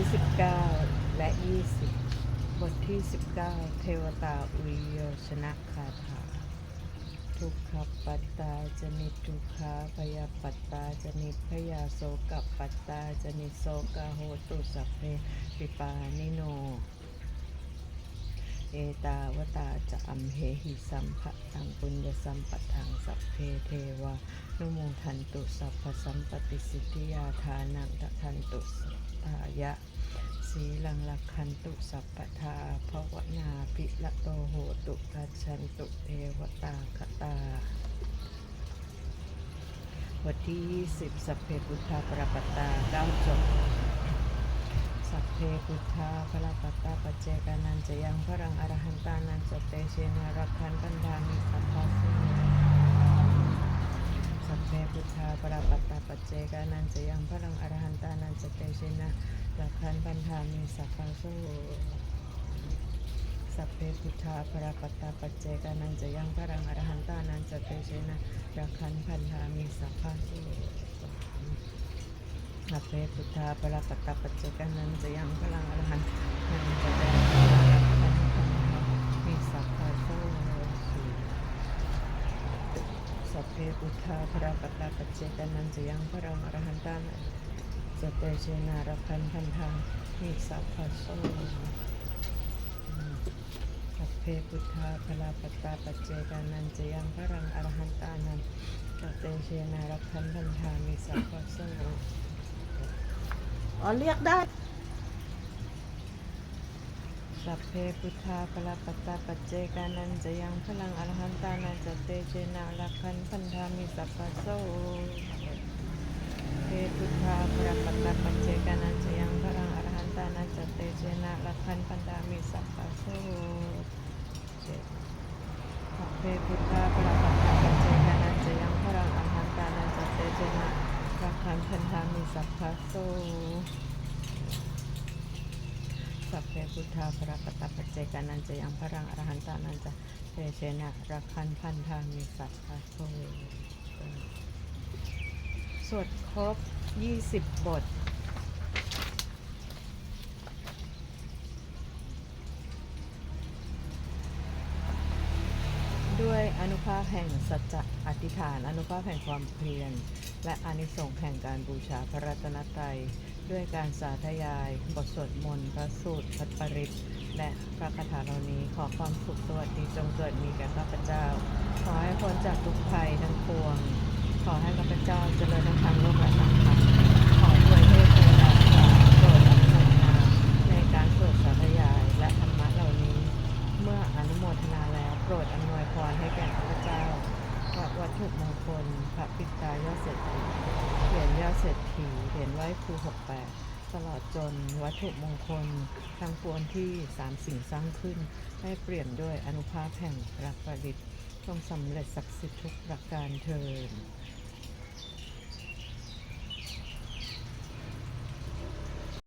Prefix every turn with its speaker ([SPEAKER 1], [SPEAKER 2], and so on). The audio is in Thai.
[SPEAKER 1] ที่ 19 และ 20 บทที่ 19 เทวตาอุยโยชนะคาถาทุกขปัตตาจนิทุกขาพยาปัตตาจนิพยาโสกปัตตาจนิโสกาโหตุสัพเพปิปานิโน เอตาวตาจะอัมเหหิสัมภะทังปุญญสัมปะทังสัพเพเทวานุโมทันตุสัพพสัมปติสิทธิยาทานังทันตุสัทายะ สีลังลักขันตุสัพพทาภวนาภิละโตโหตุทัชันตุเทวตาคตาบทที่20สัพเพพุทธาปรปตาเก้าจบสัพเพพุทธาพระปัตตาปัจเจกานันจะยังพระรังอรหันตานันจะเตเชนารักขันปัญญามิสัพพะสิสัพ เพพุทธาพระปัตตาปัจเจกานันจะยังพระรังอรหันตานันจะเตเชนารักขันปัญญามิสัพพะโสสัพเพพุทธาพระปัตตาปัจเจกานันจะยังพระรังอรหันตานันจะเตเชนารักขันปัญญามิสัพพะโสสัพเพพุทธาปราปัตตปัจเจกานันจะยังพลังอรหันต์นันจะได้พลังธรรมมีสัพพะโสสี สัพเพพุทธาปรปัตตปัจเจกานันจะยังพลังอรหันตานันจะเตเชนารักขันพันธามีสัพพโสสัพเพพุทธาปรปัตตปัจเจกานันจะยังพลังอรหันตานันจะเตเชนารักขันพันธามีสัพพโส
[SPEAKER 2] อ๋อเรียกได้
[SPEAKER 1] สัพเพพุทธาปรปัตตาปัจเจกานันจะยังพลังอรหันตานันจะเตเจนาลักขันพันธามิสัพพะโสเพพุทธาปรปัตตาปัจเจกานันจะยังพลังอรหันตานันจะเตเจนาลักขันพันธามิสัพพะโสสัพเพพุทธาปรปัตตาปัจเจกานันจะยังพลังอรหันตานันจะเตเจนาลักขันพันธามิสัพพะโส สัพเพพุทธาพระกตปัจเจกานันจะยังพรังอรหันตานันจะเตเชนะรักขันพันธามิสัพพะโสสวดครบ 20 บท ด้วยอนุภาพแห่งสัจจะอธิษฐาน อนุภาพแห่งความเพียร และอานิสงส์แห่งการบูชาพระรัตนตรัย ด้วยการสาธยาย บทสวดมนต์พระสูตรพระปริศและพระคาถาเหล่านี้ขอความสุขสวัสดีจงเกิดมีแก่ข้าพเจ้า ขอให้พ้นจากทุกภัยทั้งปวง ขอให้ข้าพเจ้าเจริญทั้งทางโล ถุมงคลพระปิตายอดเศรษฐีเหรียญยอดเศรษฐีเหรียญไหว้ครู68ตลอดจนวัตถุมงคลทั้งปวงที่สามสิ่งสร้างขึ้นให้เปลี่ยนด้วยอนุภาพแห่งรักประดิษฐ์จงสำเร็จศักดิ์สิทธิ์ทุกประการเทิน